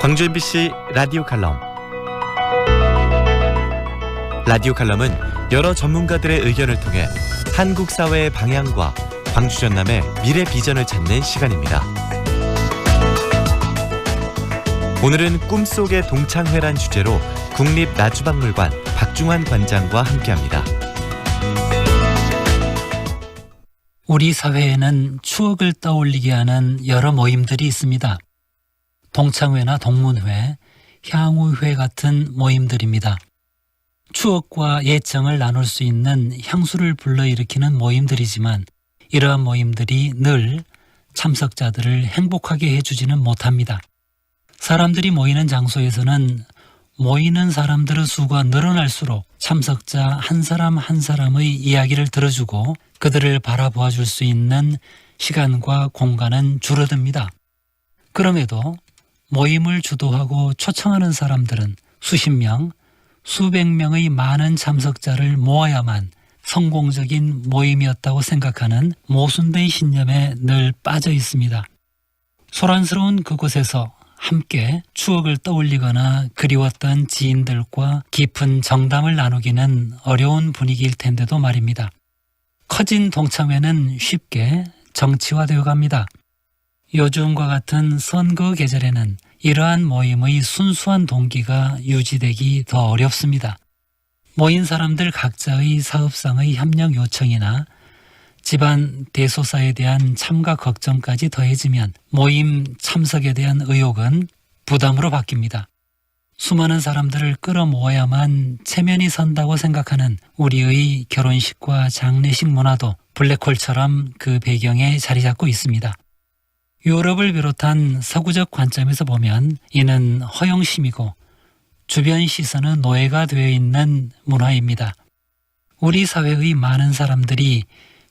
광주 MBC 라디오 칼럼 라디오 칼럼은 여러 전문가들의 의견을 통해 한국 사회의 방향과 광주 전남의 미래 비전을 찾는 시간입니다. 오늘은 꿈속의 동창회란 주제로 국립 나주박물관 박중환 관장과 함께합니다. 우리 사회에는 추억을 떠올리게 하는 여러 모임들이 있습니다. 동창회나 동문회, 향후회 같은 모임들입니다. 추억과 예정을 나눌 수 있는 향수를 불러일으키는 모임들이지만 이러한 모임들이 늘 참석자들을 행복하게 해주지는 못합니다. 사람들이 모이는 장소에서는 모이는 사람들의 수가 늘어날수록 참석자 한 사람 한 사람의 이야기를 들어주고 그들을 바라보아 줄 수 있는 시간과 공간은 줄어듭니다. 그럼에도 모임을 주도하고 초청하는 사람들은 수십 명, 수백 명의 많은 참석자를 모아야만 성공적인 모임이었다고 생각하는 모순된 신념에 늘 빠져 있습니다. 소란스러운 그곳에서 함께 추억을 떠올리거나 그리웠던 지인들과 깊은 정담을 나누기는 어려운 분위기일 텐데도 말입니다. 커진 동창회는 쉽게 정치화되어 갑니다. 요즘과 같은 선거 계절에는 이러한 모임의 순수한 동기가 유지되기 더 어렵습니다. 모인 사람들 각자의 사업상의 협력 요청이나 집안 대소사에 대한 참가 걱정까지 더해지면 모임 참석에 대한 의욕은 부담으로 바뀝니다. 수많은 사람들을 끌어모아야만 체면이 선다고 생각하는 우리의 결혼식과 장례식 문화도 블랙홀처럼 그 배경에 자리 잡고 있습니다. 유럽을 비롯한 서구적 관점에서 보면 이는 허영심이고 주변 시선은 노예가 되어 있는 문화입니다. 우리 사회의 많은 사람들이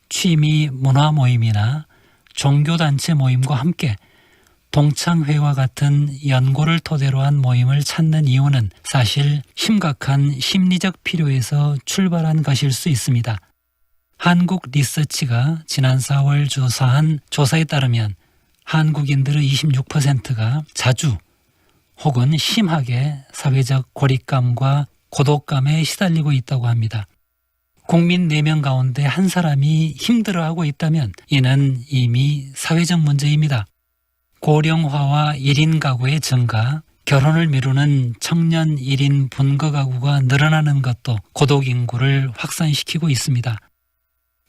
취미 문화 모임이나 종교단체 모임과 함께 동창회와 같은 연고를 토대로 한 모임을 찾는 이유는 사실 심각한 심리적 필요에서 출발한 것일 수 있습니다. 한국 리서치가 지난 4월 조사한 조사에 따르면 한국인들의 26%가 자주 혹은 심하게 사회적 고립감과 고독감에 시달리고 있다고 합니다. 국민 4명 가운데 한 사람이 힘들어하고 있다면 이는 이미 사회적 문제입니다. 고령화와 1인 가구의 증가, 결혼을 미루는 청년 1인 분거 가구가 늘어나는 것도 고독 인구를 확산시키고 있습니다.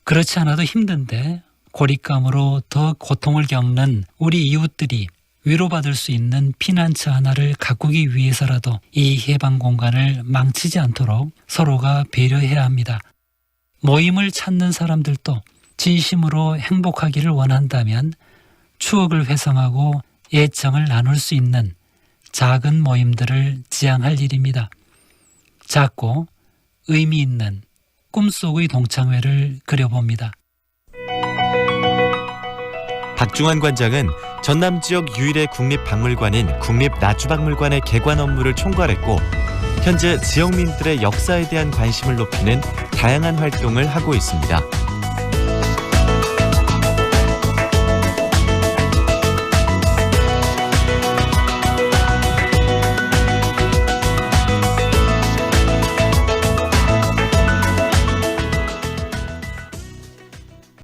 그렇지 않아도 힘든데 고립감으로 더 고통을 겪는 우리 이웃들이 위로받을 수 있는 피난처 하나를 가꾸기 위해서라도 이 해방 공간을 망치지 않도록 서로가 배려해야 합니다. 모임을 찾는 사람들도 진심으로 행복하기를 원한다면 추억을 회상하고 예정을 나눌 수 있는 작은 모임들을 지향할 일입니다. 작고 의미 있는 꿈속의 동창회를 그려봅니다. 박중환 관장은 전남 지역 유일의 국립박물관인 국립나주박물관의 개관 업무를 총괄했고 현재 지역민들의 역사에 대한 관심을 높이는 다양한 활동을 하고 있습니다.